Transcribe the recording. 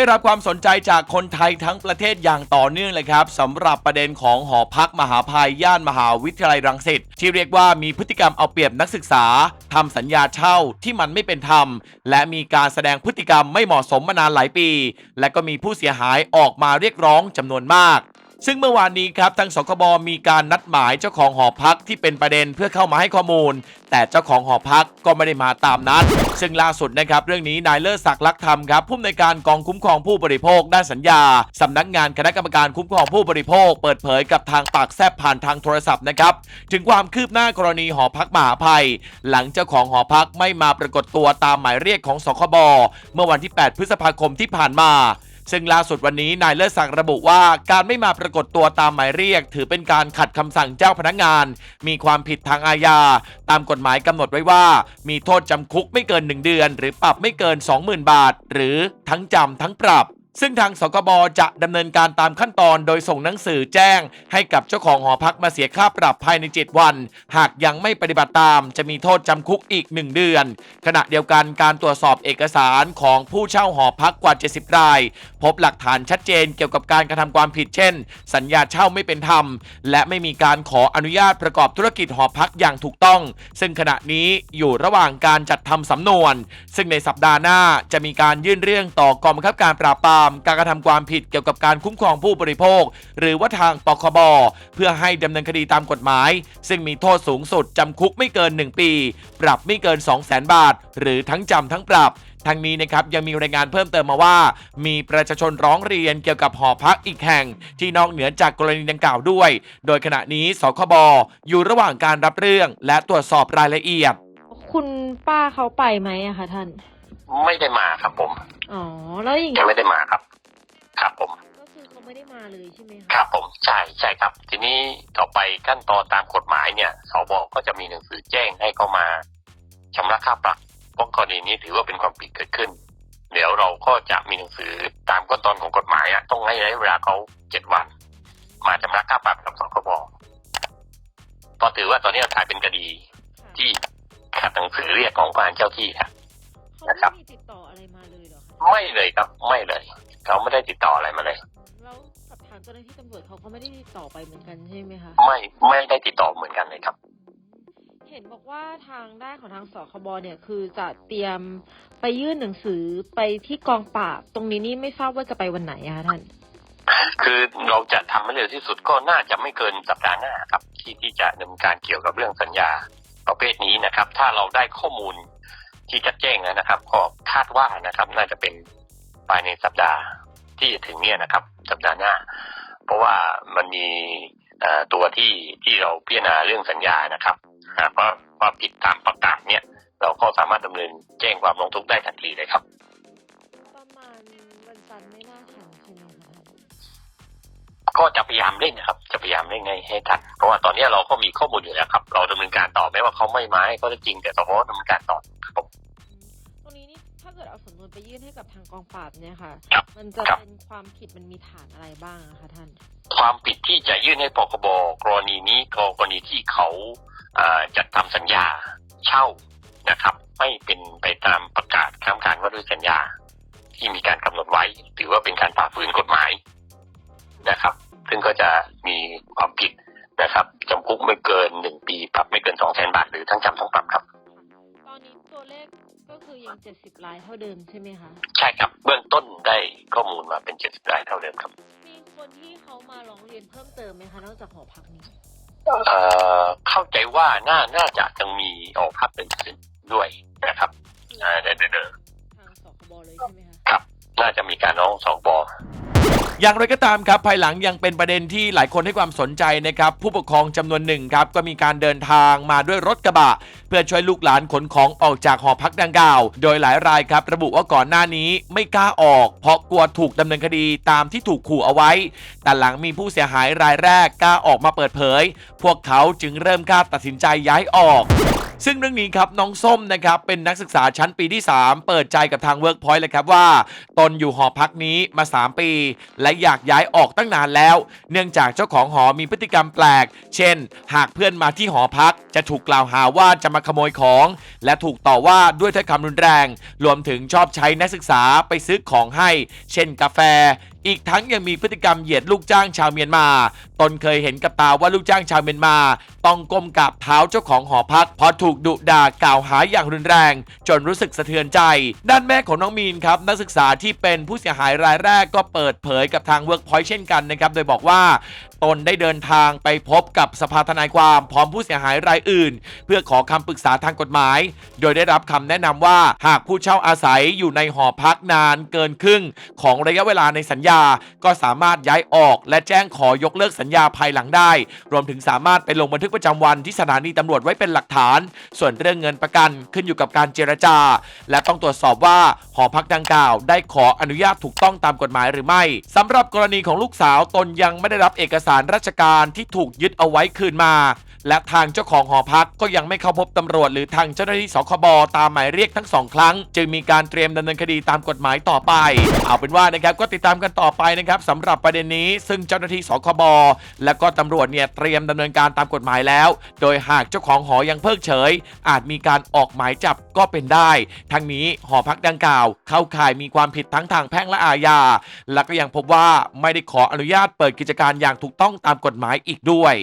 ได้รับความสนใจจากคนไทยทั้งประเทศอย่างต่อเนื่องเลยครับสำหรับประเด็นของหอพักมหาภัยย่านมหาวิทยาลัยรังสิตที่เรียกว่ามีพฤติกรรมเอาเปรียบนักศึกษาทำสัญญาเช่าที่มันไม่เป็นธรรม และมีการแสดงพฤติกรรมไม่เหมาะสมมานานหลายปี และก็มีผู้เสียหายออกมาเรียกร้องจำนวนมาก ซึ่งเมื่อวานนี้ครับทางสคบมีการนัดหมายเจ้าของหอพักที่เป็นประเด็นเพื่อเข้ามาให้ข้อมูล แต่เจ้าของหอพักก็ไม่ได้มาตามนัด ซึ่งล่าสุดนะครับเรื่องนี้นายเลิศศักดิ์ลักษ์ธรรมครับผู้อำนวยการกองคุ้มครองผู้บริโภคด้านสัญญาสำนักงานคณะกรรมการคุ้มครองผู้บริโภค เปิดเผยกับทางปากแซบผ่านทางโทรศัพท์นะครับถึงความคืบหน้ากรณีหอพักมหาภัย หลังเจ้าของหอพักไม่มาปรากฏตัวตามหมายเรียกของสคบเมื่อวันที่ 8 พฤษภาคมที่ผ่านมา ซึ่งล่าสุดวันนี้นายเลิศศักดิ์ระบุว่าการไม่มาปรากฏตัวตามหมายเรียก ถือเป็นการขัดคำสั่งเจ้าพนักงาน มีความผิดทางอาญา ตามกฎหมายกำหนดไว้ว่า มีโทษจำคุกไม่เกิน 1 เดือน หรือปรับไม่เกิน 20,000 บาท หรือทั้งจำทั้งปรับ ซึ่งทางสกบจะดำเนินการตามขั้นตอนโดยส่งหนังสือแจ้ง ให้กับเจ้าของหอพักมาเสียค่าปรับภายใน 7 วัน หากยังไม่ปฏิบัติตาม จะมีโทษจำคุกอีก 1 เดือน ขณะเดียวกันการตรวจสอบเอกสารของผู้เช่าหอพักกว่า 70 ราย พบหลักฐานชัดเจนเกี่ยวกับการกระทำความผิดเช่น สัญญาเช่าไม่เป็นธรรม และไม่มีการขออนุญาตประกอบธุรกิจหอพักอย่างถูกต้อง ซึ่งขณะนี้อยู่ระหว่างการจัดทำสำนวน ซึ่งในสัปดาห์หน้าจะมีการยื่นเรื่องต่อกองบังคับการปราบปรามการกระทำความผิดเกี่ยวกับการคุ้มครองผู้บริโภค หรือว่าทางปคบเพื่อให้ดำเนินคดีตามกฎหมาย ซึ่งมีโทษสูงสุดจำคุกไม่เกิน 1 ปี ปรับไม่เกิน 2 0 0แสนบาท หรือทั้งจำทั้งปรับทางนี้นะครับยังมีรายงานเพิ่มเติมมาว่า มีประชาชนร้องเรียนเกี่ยวกับหอพักอีกแห่ง ที่นอกเหนือจากกรณีดังกล่าวด้วย โดยขณะนี้สคบอยู่ระหว่างการรับเรื่องและตรวจสอบรายละเอียด คุณป้าเขาไปไหมอะคะท่าน ไม่ได้มาครับผมอ๋อ แล้วอย่างยังนี้ไม่ได้มาครับ ครับผม ก็คือเขาไม่ได้มาเลยใช่ไหมคคะรับผมใช่ใช่ครับ ทีนี้ต่อไปขั้นตอนตามกฎหมายเนี่ยสบก็จะมีหนังสือแจ้งให้เขามาชำระค่าปรับเพราะกรณีนี้ถือว่าเป็นความผิดเกิดขึ้น เดี๋ยวเราก็จะมีหนังสือตามขั้นตอนของกฎหมายอะต้องให้ระยะเวลาเขาเจ็ดวัน มาชำระค่าปรับกับสคบเพราะถือว่าตอนนี้กลายเป็นคดีที่ขัดหนังสือเรียกของการเจ้าที่ครับ เขานะครับไม่มีติดต่ออะ ไรมาเลยเหรอคะไม่เลยครับไม่เลย เขาไม่ได้ติดต่ออะไรมาเลย แล้วกับทางเจ้าหน้าที่ตำรวจเขาก็ไม่ได้ติดต่อไปเหมือนกันใช่ไหมคะไม่ไม่ได้ติดต่อเหมือนกันเลยครับ เห็นบอกว่าทางด้านของทางสคบเนี่ยคือจะเตรียมไปยื่นหนังสือไปที่กองปราบตรงนี้นี่ไม่ทราบว่าจะไปวันไหนอะคะท่าน คือเราจะทำให้เร็วที่สุดก็น่าจะไม่เกินสัปดาห์หน้าครับ ที่ที่จะดำเนินการเกี่ยวกับเรื่องสัญญาประเภทนี้นะครับ ถ้าเราได้ข้อมูล ที่ชัดแจ้งแล้วนะครับก็คาดว่านะครับ น่าจะเป็นภายในสัปดาห์ที่จะถึงเนี่ยนะครับ สัปดาห์หน้า เพราะว่ามันมีเอ่อตัวที่ที่เราพิจารณาเรื่องสัญญานะครับหากว่าว่าผิดตามประกาศเนี่ย เราก็สามารถดำเนินแจ้งความร้องทุกข์ได้ทันทีเลยครับ ประมาณวันจันทร์ไม่น่าทันใช่ไหมคะท่านก็จะพยายามเร่งนะครับ จะพยายามเร่งให้ให้ทันเพราะว่าตอนนี้เราก็มีข้อมูลอยู่แล้วครับ เราดำเนินการต่อแม้ว่าเขาไม่มาให้ก็จริงแต่เราก็ดำเนินการต่อ นวนไปยื่นให้กับทางกองปราบเนี่ยค่ะ ครับมันจะครับ เป็นความผิดมันมีฐานอะไรบ้างอะคะท่าน ความผิดที่จะยื่นให้ปคบกรณีนี้กรณีที่เขาอ่าจัดทำสัญญาเช่านะครับ ไม่เป็นไปตามประกาศค้ำการว่าด้วยสัญญา ที่มีการกำหนดไว้ ถือว่าเป็นการฝ่าฝืนกฎหมายนะครับ ซึ่งก็จะมีความผิดนะครับจำคุกไม่เกินหนึ่งปีปรับไม่เกินสองแสนบาทหรือทั้งจำทั้งปรับครับ ตอนนี้ตัวเลขก็คือยังเจ็ดสิบรายเท่าเดิมใช่ไหมคะ ใช่ครับ เบื้องต้นได้ข้อมูลมาเป็น70รายเท่าเดิมครับ มีคนที่เขามาร้องเรียนเพิ่มเติมไหมคะนอกจากหอพักนี้ เอ่อเข้าใจว่าน่าน่าจะยังมีออกพักเป็นสิด้วยนะครับอ่าเดี๋ยวเดี๋ยวเดี๋ยวทางสคบเลยใช่ไหมคะครับน่าจะมีการร้องสองบอ อย่างไรก็ตามครับภายหลังยังเป็นประเด็นที่หลายคนให้ความสนใจนะครับผู้ปกครองจำนวนหนึ่งครับก็มีการเดินทางมาด้วยรถกระบะ เพื่อช่วยลูกหลานขนของออกจากหอพักดังกล่าว โดยหลายรายครับระบุว่าก่อนหน้านี้ไม่กล้าออก เพราะกลัวถูกดำเนินคดีตามที่ถูกขู่เอาไว้ แต่หลังมีผู้เสียหายรายแรกกล้าออกมาเปิดเผย พวกเขาจึงเริ่มกล้าตัดสินใจย้ายออก ซึ่งเรื่องนี้ครับน้องส้มนะครับเป็นนักศึกษาชั้นปีที่ 3 เปิดใจกับทาง Workpoint เลยครับว่า ตนอยู่หอพักนี้มา 3 ปี และอยากย้ายออกตั้งนานแล้ว เนื่องจากเจ้าของหอมีพฤติกรรมแปลก เช่น หากเพื่อนมาที่หอพัก จะถูกกล่าวหาว่าจะมาขโมยของ และถูกต่อว่าด้วยถ้อยคำรุนแรง รวมถึงชอบใช้นักศึกษาไปซื้อของให้ เช่นกาแฟ อีกทั้งยังมีพฤติกรรมเหยียดลูกจ้างชาวเมียนมา ตนเคยเห็นกับตาว่าลูกจ้างชาวเมียนมา ต้องก้มกราบเท้าเจ้าของหอพักเพราะถูกดุด่ากล่าวหาอย่างรุนแรง จนรู้สึกสะเทือนใจ ด้านแม่ของน้องมีนครับนักศึกษาที่เป็นผู้เสียหายรายแรกก็เปิดเผยกับทางเวิร์กพอยต์เช่นกันนะครับโดยบอกว่าตนได้เดินทางไปพบกับสภาทนายความพร้อมผู้เสียหายรายอื่น เพื่อขอคำปรึกษาทางกฎหมาย โดยได้รับคำแนะนำว่าหากผู้เช่าอาศัยอยู่ในหอพักนานเกินครึ่ง ของระยะเวลาในสัญญา ก็สามารถย้ายออก และแจ้งขอยกเลิกสัญญาภายหลังได้ รวมถึงสามารถไปลงบันทึกประจำวันที่สถานีตำรวจไว้เป็นหลักฐาน ส่วนเรื่องเงินประกันขึ้นอยู่กับการเจรจา และต้องตรวจสอบว่าหอพักดังกล่าว ได้ขออนุญาตถูกต้องตามกฎหมายหรือไม่สำหรับกรณีของลูกสาวตนยังไม่ได้รับเอกสารสารราชการที่ถูกยึดเอาไว้คืนมา และทางเจ้าของหอพักก็ยังไม่เข้าพบตำรวจหรือทางเจ้าหน้าที่สคบตามหมายเรียกทั้งสองครั้ง จึงมีการเตรียมดำเนินคดีตามกฎหมายต่อไป เอาเป็นว่านะครับก็ติดตามกันต่อไปนะครับสำหรับประเด็นนี้ซึ่งเจ้าหน้าที่สคบและก็ตำรวจเนี่ยเตรียมดำเนินการตามกฎหมายแล้ว โดยหากเจ้าของหอยังเพิกเฉย อาจมีการออกหมายจับก็เป็นได้ ทั้งนี้หอพักดังกล่าว เข้าข่ายมีความผิดทั้งทางแพ่งและอาญาและก็ยังพบว่าไม่ได้ขออนุญาตเปิดกิจการอย่างถูกต้องตามกฎหมายอีกด้วย